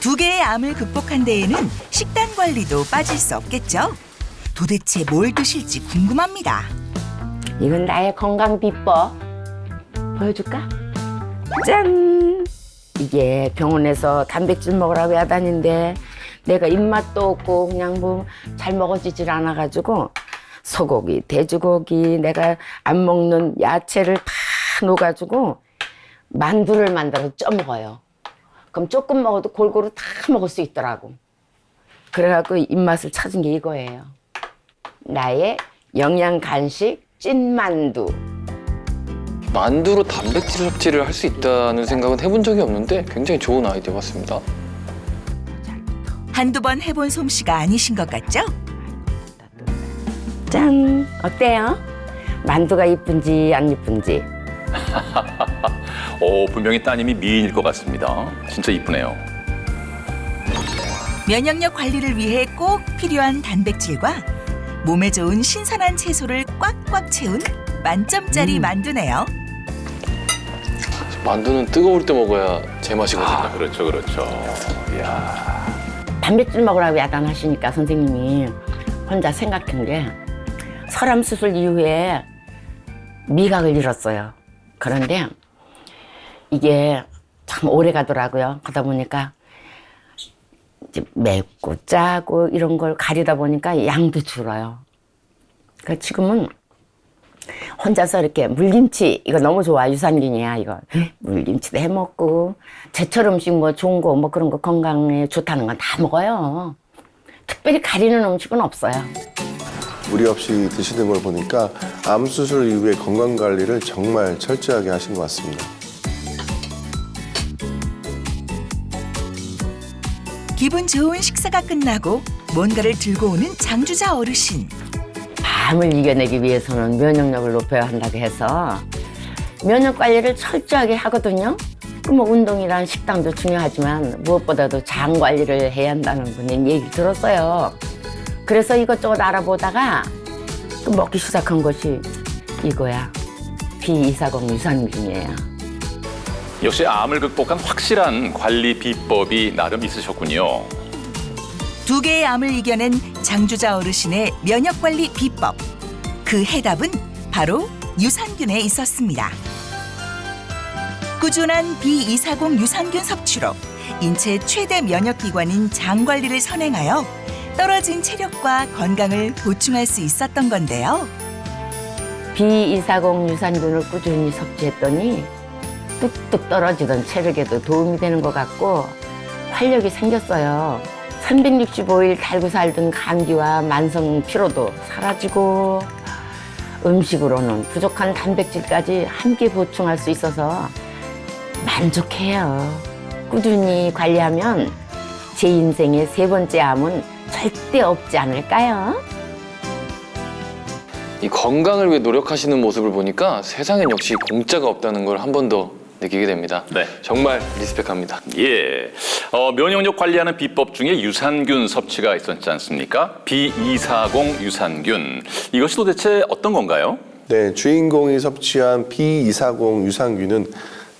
두 개의 암을 극복한 데에는 식단 관리도 빠질 수 없겠죠. 도대체 뭘 드실지 궁금합니다. 이건 나의 건강 비법. 보여줄까? 짠! 이게 병원에서 단백질 먹으라고 하다는데 내가 입맛도 없고 그냥 뭐 잘 먹어지질 않아가지고 소고기, 돼지고기, 내가 안 먹는 야채를 다 넣어가지고 만두를 만들어 쪄 먹어요. 그럼 조금 먹어도 골고루 다 먹을 수 있더라고. 그래갖고 입맛을 찾은 게 이거예요. 나의 영양 간식 찐만두. 만두로 단백질 섭취를 할 수 있다는 생각은 해본 적이 없는데 굉장히 좋은 아이디어 같습니다. 한두 번 해본 솜씨가 아니신 것 같죠? 짠! 어때요? 만두가 이쁜지 안 이쁜지. 오, 분명히 따님이 미인일 것 같습니다. 진짜 이쁘네요. 면역력 관리를 위해 꼭 필요한 단백질과 몸에 좋은 신선한 채소를 꽉꽉 채운 만점짜리 만두네요. 만두는 뜨거울 때 먹어야 제맛이거든요. 아, 그렇죠, 그렇죠. 이야. 단백질 먹으라고 야단하시니까 선생님이 혼자 생각한 게 설암 수술 이후에 미각을 잃었어요. 그런데 이게 참 오래 가더라고요. 그러다 보니까 이제 맵고 짜고 이런 걸 가리다 보니까 양도 줄어요. 그러니까 지금은 혼자서 이렇게 물김치 이거 너무 좋아 유산균이야 이거 물김치도 해 먹고 제철 음식 뭐 좋은 거 뭐 그런 거 건강에 좋다는 건 다 먹어요. 특별히 가리는 음식은 없어요. 무리 없이 드시는 걸 보니까 암 수술 이후에 건강 관리를 정말 철저하게 하신 것 같습니다. 기분 좋은 식사가 끝나고 뭔가를 들고 오는 장주자 어르신. 암을 이겨내기 위해서는 면역력을 높여야 한다고 해서 면역 관리를 철저하게 하거든요. 그뭐 운동이랑 식당도 중요하지만 무엇보다도 장 관리를 해야 한다는 분의 얘기 들었어요. 그래서 이것저것 알아보다가 또 먹기 시작한 것이 이거야. B240 유산균이에요. 역시 암을 극복한 확실한 관리 비법이 나름 있으셨군요. 두 개의 암을 이겨낸 장주자 어르신의 면역 관리 비법. 그 해답은 바로 유산균에 있었습니다. 꾸준한 B240 유산균 섭취로 인체 최대 면역 기관인 장 관리를 선행하여 떨어진 체력과 건강을 보충할 수 있었던 건데요. B240 유산균을 꾸준히 섭취했더니 뚝뚝 떨어지던 체력에도 도움이 되는 것 같고 활력이 생겼어요. 365일 달고 살던 감기와 만성 피로도 사라지고 음식으로는 부족한 단백질까지 함께 보충할 수 있어서 만족해요. 꾸준히 관리하면 제 인생의 세 번째 암은 절대 없지 않을까요? 이 건강을 위해 노력하시는 모습을 보니까 세상엔 역시 공짜가 없다는 걸 한 번 더 느끼게 됩니다. 네. 정말 리스펙합니다. 예. 어, 면역력 관리하는 비법 중에 유산균 섭취가 있었지 않습니까? B240 유산균. 이것이 도대체 어떤 건가요? 네, 주인공이 섭취한 B240 유산균은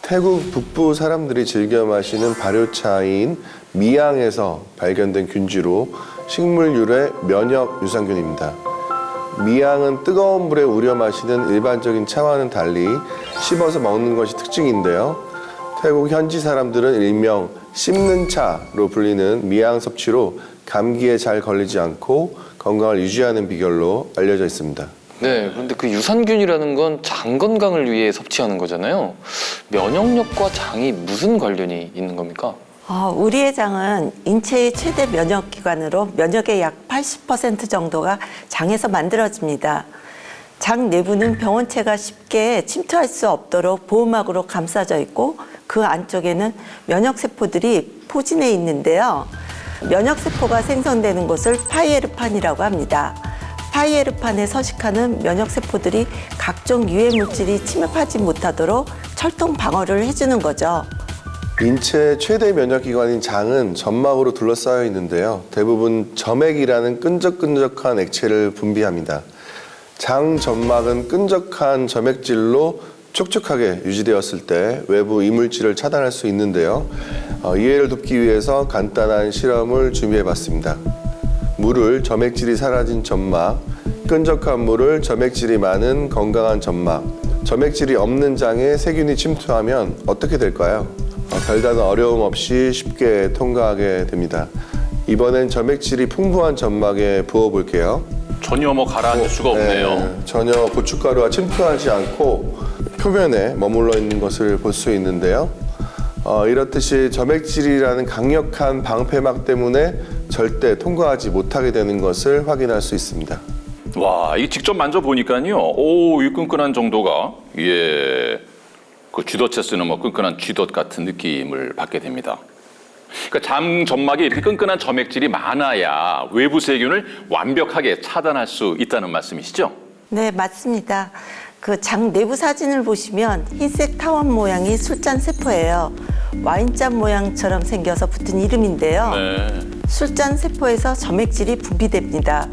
태국 북부 사람들이 즐겨 마시는 발효차인 미양에서 발견된 균주로 식물 유래 면역 유산균입니다. 미양은 뜨거운 물에 우려 마시는 일반적인 차와는 달리 씹어서 먹는 것이 특징인데요. 태국 현지 사람들은 일명 씹는 차로 불리는 미양 섭취로 감기에 잘 걸리지 않고 건강을 유지하는 비결로 알려져 있습니다. 네, 그런데 그 유산균이라는 건 장 건강을 위해 섭취하는 거잖아요. 면역력과 장이 무슨 관련이 있는 겁니까? 어, 우리의 장은 인체의 최대 면역 기관으로 면역의 약 80% 정도가 장에서 만들어집니다. 장 내부는 병원체가 쉽게 침투할 수 없도록 보호막으로 감싸져 있고 그 안쪽에는 면역 세포들이 포진해 있는데요. 면역 세포가 생성되는 곳을 파이에르판이라고 합니다. 파이에르판에 서식하는 면역 세포들이 각종 유해 물질이 침입하지 못하도록 철통 방어를 해주는 거죠. 인체 최대 면역기관인 장은 점막으로 둘러싸여 있는데요. 대부분 점액이라는 끈적끈적한 액체를 분비합니다. 장 점막은 끈적한 점액질로 촉촉하게 유지되었을 때 외부 이물질을 차단할 수 있는데요. 어, 이해를 돕기 위해서 간단한 실험을 준비해 봤습니다. 물을 점액질이 사라진 점막, 끈적한 물을 점액질이 많은 건강한 점막, 점액질이 없는 장에 세균이 침투하면 어떻게 될까요? 어, 별다른 어려움 없이 쉽게 통과하게 됩니다. 이번엔 점액질이 풍부한 점막에 부어볼게요. 전혀 뭐 가라앉을 수가 없네요. 네, 전혀 고춧가루가 침투하지 않고 표면에 머물러 있는 것을 볼 수 있는데요. 어, 이렇듯이 점액질이라는 강력한 방패막 때문에 절대 통과하지 못하게 되는 것을 확인할 수 있습니다. 와, 이 직접 만져 보니까요. 오, 이 끈끈한 정도가 예, 그 쥐덫에 쓰는 뭐 끈끈한 쥐덫 같은 느낌을 받게 됩니다. 그러니까 장 점막에 이렇게 끈끈한 점액질이 많아야 외부 세균을 완벽하게 차단할 수 있다는 말씀이시죠? 네, 맞습니다. 그 장 내부 사진을 보시면 흰색 타원 모양이 술잔 세포예요. 와인잔 모양처럼 생겨서 붙은 이름인데요. 네. 술잔 세포에서 점액질이 분비됩니다.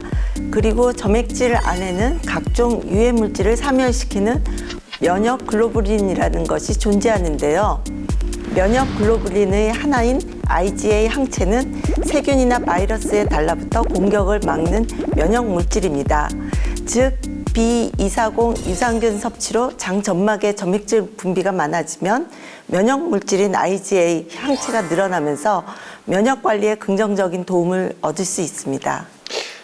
그리고 점액질 안에는 각종 유해 물질을 사멸시키는 면역 글로불린이라는 것이 존재하는데요. 면역 글로불린의 하나인 IgA 항체는 세균이나 바이러스에 달라붙어 공격을 막는 면역 물질입니다. 즉 B240 유산균 섭취로 장 점막의 점액질 분비가 많아지면 면역 물질인 IgA 항체가 늘어나면서 면역 관리에 긍정적인 도움을 얻을 수 있습니다.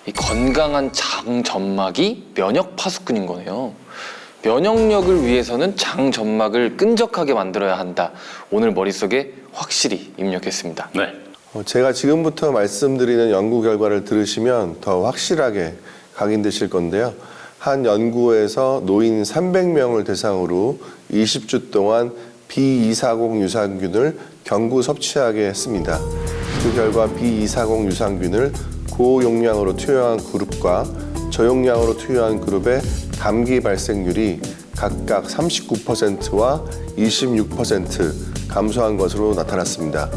이 건강한 장 점막이 면역 파수꾼인 거네요. 면역력을 위해서는 장 점막을 끈적하게 만들어야 한다. 오늘 머릿속에 확실히 입력했습니다. 네. 어, 제가 지금부터 말씀드리는 연구 결과를 들으시면 더 확실하게 각인되실 건데요. 한 연구에서 노인 300명을 대상으로 20주 동안 B240 유산균을 경구 섭취하게 했습니다. 그 결과 B240 유산균을 고용량으로 투여한 그룹과 저용량으로 투여한 그룹의 감기 발생률이 각각 39%와 26% 감소한 것으로 나타났습니다.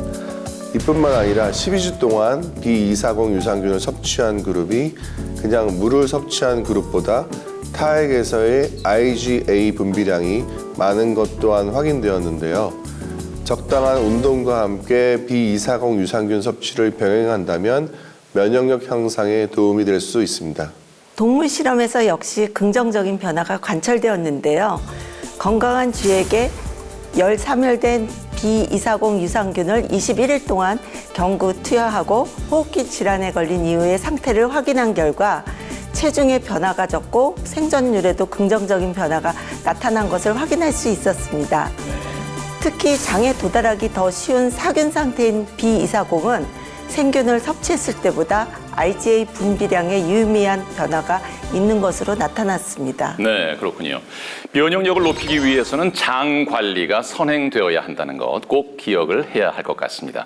이뿐만 아니라 12주 동안 B240 유산균을 섭취한 그룹이 그냥 물을 섭취한 그룹보다 타액에서의 IgA 분비량이 많은 것 또한 확인되었는데요. 적당한 운동과 함께 B240 유산균 섭취를 병행한다면 면역력 향상에 도움이 될 수 있습니다. 동물 실험에서 역시 긍정적인 변화가 관찰되었는데요. 건강한 쥐에게 열 사멸된 B240 유산균을 21일 동안 경구 투여하고 호흡기 질환에 걸린 이후의 상태를 확인한 결과 체중의 변화가 적고 생존율에도 긍정적인 변화가 나타난 것을 확인할 수 있었습니다. 특히 장에 도달하기 더 쉬운 사균 상태인 B240은 생균을 섭취했을 때보다 IgA 분비량에 유의미한 변화가 있는 것으로 나타났습니다. 네, 그렇군요. 면역력을 높이기 위해서는 장 관리가 선행되어야 한다는 것 꼭 기억을 해야 할 것 같습니다.